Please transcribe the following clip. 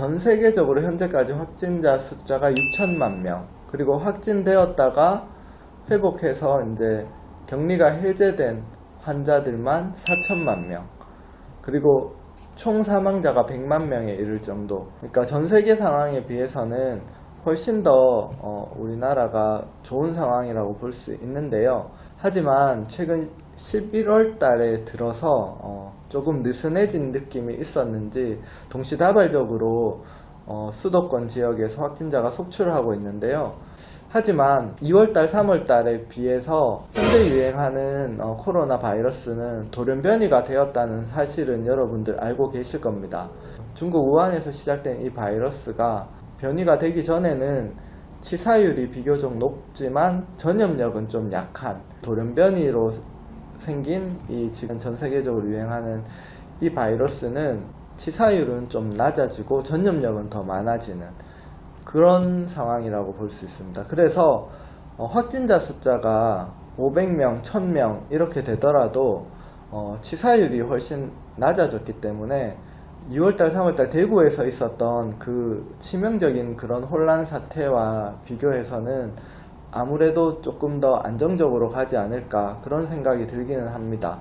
전 세계적으로 현재까지 확진자 숫자가 6천만 명, 그리고 확진되었다가 회복해서 이제 격리가 해제된 환자들만 4천만 명, 그리고 총 사망자가 100만 명에 이를 정도. 그러니까 전 세계 상황에 비해서는 훨씬 더 어, 우리나라가 좋은 상황이라고 볼 수 있는데요. 하지만 최근 11월 달에 들어서 어, 조금 느슨해진 느낌이 있었는지 동시다발적으로 어, 수도권 지역에서 확진자가 속출하고 있는데요. 하지만 2월달, 3월달에 비해서 현재 유행하는 어, 코로나 바이러스는 돌연 변이가 되었다는 사실은 여러분들 알고 계실 겁니다. 중국 우한에서 시작된 이 바이러스가 변이가 되기 전에는 치사율이 비교적 높지만 전염력은 좀 약한 돌연 변이로 생긴 이 지금 전 세계적으로 유행하는 이 바이러스는 치사율은 좀 낮아지고 전염력은 더 많아지는 그런 상황이라고 볼 수 있습니다. 그래서 어, 확진자 숫자가 500명, 1000명 이렇게 되더라도 어, 치사율이 훨씬 낮아졌기 때문에 2월달, 3월달 대구에서 있었던 그 치명적인 그런 혼란 사태와 비교해서는 아무래도 조금 더 안정적으로 가지 않을까 그런 생각이 들기는 합니다.